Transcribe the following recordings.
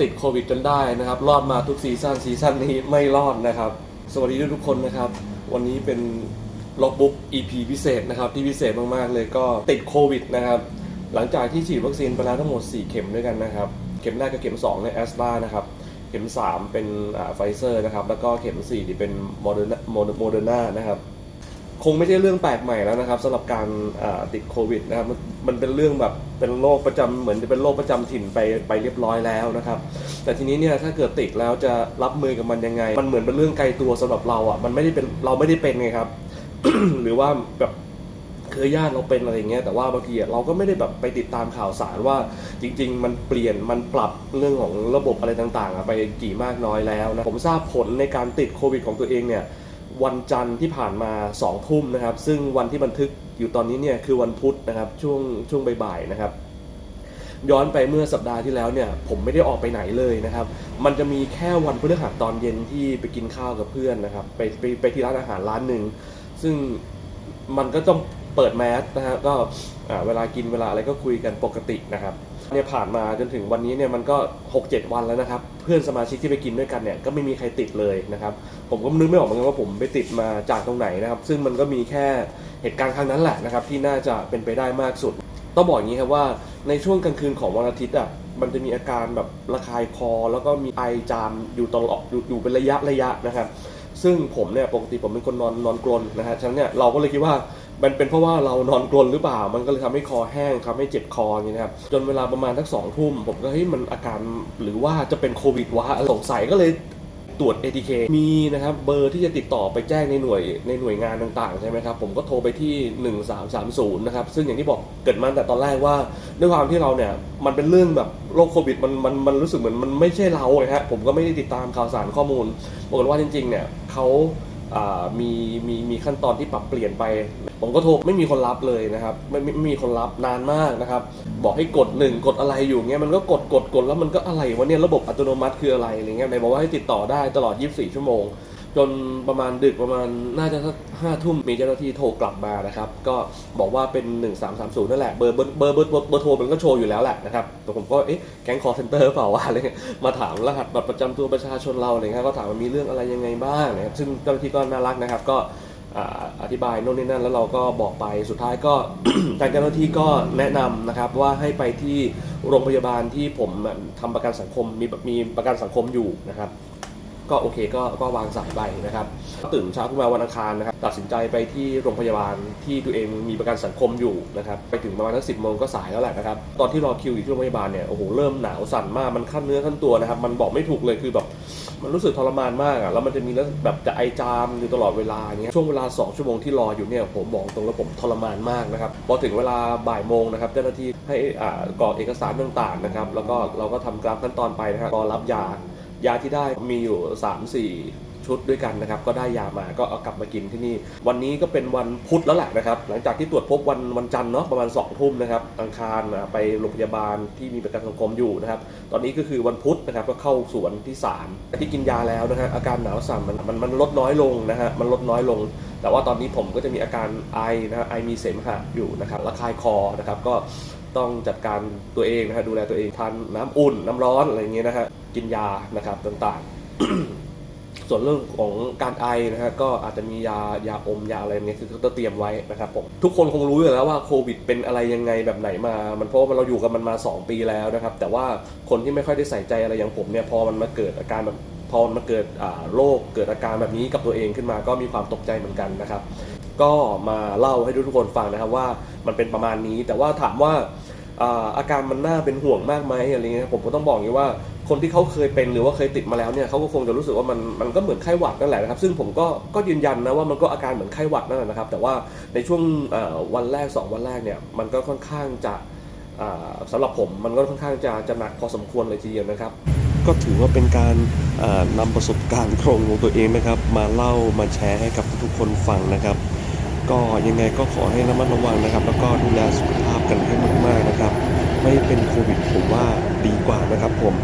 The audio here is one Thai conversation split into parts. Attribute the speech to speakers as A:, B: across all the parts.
A: ติดโควิดจนได้นะครับ รอดมาทุกซีซั่นซีซั่นนี้ไม่รอดนะครับ สวัสดีทุกคนนะครับ วันนี้เป็นล็อกบุ๊ก EP พิเศษนะครับ ที่พิเศษมากๆเลยก็ติดโควิดนะครับ หลังจากที่ฉีดวัคซีนไปแล้วทั้งหมด 4 เข็มด้วยกันนะครับ เข็มแรกกับเข็ม2ในแอสตรานะครับ เข็ม 3 เป็นไฟเซอร์นะครับ แล้วก็เข็ม4ที่เป็นโมเดอร์นาโมเดอร์นานะครับ คงไม่ใช่เรื่องแปลกใหม่แล้วนะครับสำหรับการติดโควิดนะครับมันเป็นเรื่องแบบเป็นโรคประจำเหมือนจะเป็นโรคประจำถิ่นไปไปเรียบร้อยแล้วนะครับ แต่ทีนี้เนี่ยถ้าเกิดติดแล้วจะรับมือกับมันยังไง มันเหมือนเป็นเรื่องไกลตัวสำหรับเราอะมันไม่ได้เป็นเราไม่ได้เป็นไงครับ หรือว่าแบบเคยญาติเราเป็นอะไรเงี้ยแต่ว่าบางทีอะเราก็ไม่ได้แบบไปติดตามข่าวสารว่าจริง ๆ มันเปลี่ยนมันปรับเรื่องของระบบอะไรต่างๆ ไปกี่มากน้อยแล้วนะผมทราบผลในการติดโควิดของตัวเองเนี่ย วันจันทร์ที่ผ่านมา2องทุ่มนะครับ ซึ่งวันที่บันทึกอยู่ตอนนี้เนี่ยคือวันพุธนะครับช่วงช่วงบ่ายๆนะครับ ย้อนไปเมื่อสัปดาห์ที่แล้วเนี่ยผมไม่ได้ออกไปไหนเลยนะครับ มันจะมีแค่วันพฤหัสตอนเย็นที่ไปกินข้าวกับเพื่อนนะครับ ไปไปไปที่ร้านอาหารร้านหนึ่งซึ่งมันก็ต้องเปิดแมสนะฮะก็เวลากินเวลาอะไรก็คุยกันปกตินะครับ เนี่ยผ่านมาจนถึงวันนี้เนี่ยมันก็ 6-7 วันแล้วนะครับ เพื่อนสมาชิกที่ไปกินด้วยกันเนี่ยก็ไม่มีใครติดเลยนะครับ ผมก็นึกไม่ออกเหมือนกันว่าผมไปติดมาจากตรงไหนนะครับ ซึ่งมันก็มีแค่เหตุการณ์ครั้งนั้นแหละนะครับที่น่าจะเป็นไปได้มากสุด ต้องบอกอย่างนี้ครับว่าในช่วงกลางคืนของวันอาทิตย์อะมันจะมีอาการแบบระคายคอ แล้วก็มีไอจามอยู่ตลอดอยู่อยู่เป็นระยะระยะนะครับ ซึ่งผมเนี่ยปกติผมเป็นคนนอนนอนกรนนะฮะฉะนั้นเนี่ยเราก็เลยคิดว่า มันเป็นเพราะว่าเรานอนกรนหรือเปล่า มันก็เลยทำให้คอแห้งทำให้เจ็บคออย่างนี้นะครับ จนเวลาประมาณทักสองทุ่มผมก็เฮ้ยมันอาการหรือว่าจะเป็นโควิดวะสงสัยก็เลยตรวจ ATK มีนะครับเบอร์ที่จะติดต่อไปแจ้งในหน่วยในหน่วยงานต่างๆใช่ไหมครับผมก็โทรไปที่ 1330 นะครับ ซึ่งอย่างที่บอกเกิดมาแต่ตอนแรกว่าด้วยความที่เราเนี่ยมันเป็นเรื่องแบบโรคโควิดมันมันมันรู้สึกเหมือนมันไม่ใช่เราไงฮะผมก็ไม่ได้ติดตามข่าวสารข้อมูลปรากฏว่าจริงๆเนี่ยเขา มีมีมีขั้นตอนที่ปรับเปลี่ยนไป ผมก็โทรไม่มีคนรับเลยนะครับไม่ไม่ม่มีคนรับนานมากนะครับ บอกให้กดหนึ่งกดอะไรอยู่เงี้ยมันก็กดกดกดแล้วมันก็อะไรวะเนี่ยระบบอัตโนมัติคืออะไรอะไรเงี้ยไหนบอกว่าให้ติดต่อได้ตลอด 24 ชั่วโมง จนประมาณดึกประมาณน่าจะสักห้าทุ่มมีเจ้าหน้าที่โทรกลับมานะครับ ก็บอกว่าเป็น 1330 นั่นแหละเบอร์เบอร์เบอร์เบอร์เบอร์โทรมันก็โชว์อยู่แล้วแหละนะครับแต่ผมก็เอ๊ะแก๊งคอร์เซนเตอร์เปล่าวะอะไรเงี้ยมาถามรหัสบัตรประจำตัวประชาชนเราอะไรเงี้ยก็ถามว่ามีเรื่องอะไรยังไงบ้างนะครับซึ่งเจ้าหน้าที่ก็น่ารักนะครับ ก็อธิบายโน่นนี่นั่นแล้วเราก็บอกไปสุดท้ายก็ทางเจ้าหน้าที่ก็แนะนำนะครับว่าให้ไปที่โรงพยาบาลที่ผมทำประกันสังคมมีมีประกันสังคมอยู่นะครับ ก็โอเคก็ก็วางสายไปนะครับตื่นเช้าขึ้นมาวันอังคารนะครับตัดสินใจไปที่โรงพยาบาลที่ตัวเองมีประกันสังคมอยู่นะครับไปถึงประมาณสักสิบโมงก็สายแล้วแหละนะครับตอนที่รอคิวอยู่ที่โรงพยาบาลเนี่ยโอ้โหเริ่มหนาวสั่นมากมันขั้นเนื้อขั้นตัวนะครับมันบอกไม่ถูกเลยคือแบบมันรู้สึกทรมานมากอะแล้วมันจะมีแล้วแบบจะไอจามอยู่ตลอดเวลาเงี้ยช่วงเวลา 2 ชั่วโมงที่รออยู่เนี่ยผมบอกตรงแล้วผมทรมานมากนะครับพอถึงเวลาบ่ายโมงนะครับเจ้าหน้าที่ให้อ่ากรอกเอกสารต่างๆนะครับแล้วก็เราก็ทำกราฟขั้นตอนไปนะครับรอรับยา ยาที่ได้มีอยู่ 3-4 ชุดด้วยกันนะครับ ก็ได้ยามาก็เอากลับมากินที่นี่ วันนี้ก็เป็นวันพุธแล้วแหละนะครับ หลังจากที่ตรวจพบวันวันจันทร์เนาะประมาณ2องทุ่มนะครับ อังคารไปโรงพยาบาลที่มีประกันสังคมอยู่นะครับ ตอนนี้ก็คือวันพุธนะครับก็เข้าสวนที่3ที่กินยาแล้วนะฮะอาการหนาวสั่นมันมันมันลดน้อยลงนะฮะมันลดน้อยลงแต่ว่าตอนนี้ผมก็จะมีอาการไอนะฮะไอมีเสมหะอยู่นะครับระคายคอนะครับ ก็ ต้องจัดการตัวเองนะฮะดูแลตัวเองทานน้ำอุ่นน้ำร้อนอะไรอย่างเงี้ยนะฮะกินยานะครับต่างๆ ส่วนเรื่องของการไอนะฮะก็อาจจะมียายาอมยาอะไรเงี้ยคือเขาต้องเตรียมไว้นะครับผมทุกคนคงรู้อยู่แล้วว่าโควิดเป็นอะไรยังไงแบบไหนมา มันเพราะว่าเราอยู่กับมันมา 2 ปีแล้วนะครับ แต่ว่าคนที่ไม่ค่อยได้ใส่ใจอะไรอย่างผมเนี่ยพอมันมาเกิดอาการแบบพอมันมาเกิดโรคเกิดอาการแบบนี้กับตัวเองขึ้นมาก็มีความตกใจเหมือนกันนะครับ ก็มาเล่าให้ทุกคนฟังนะครับว่ามันเป็นประมาณนี้ แต่ว่าถามว่าอาการมันน่าเป็นห่วงมากไหมอะไรเงี้ยผมก็ต้องบอกอย่างนี้ว่าคนที่เขาเคยเป็นหรือว่าเคยติดมาแล้วเนี่ยเขาก็คงจะรู้สึกว่ามันมันก็เหมือนไข้หวัดนั่นแหละนะครับซึ่งผมก็ก็ยืนยันนะว่ามันก็อาการเหมือนไข้หวัดนั่นแหละนะครับ แต่ว่าในช่วงวันแรก 2 วันแรกเนี่ยมันก็ค่อนข้างจะอ่าสำหรับผมมันก็ค่อนข้างจะจะหนักพอสมควรเลยทีเดียวนะครับ ก็ถือว่าเป็นการอ่านำประสบการณ์ตรงของตัวเองนะครับ มาเล่ามาแชร์ให้กับทุกๆคนฟังนะครับ ก็ยังไงก็ขอให้ระมัดระวังนะครับ แล้วก็ดูแลสุขภาพกันให้มากๆนะครับ ไม่เป็นโควิดผมว่าดีกว่านะครับผม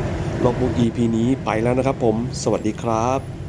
A: ลองบุก EP นี้ไปแล้วนะครับผม สวัสดีครับ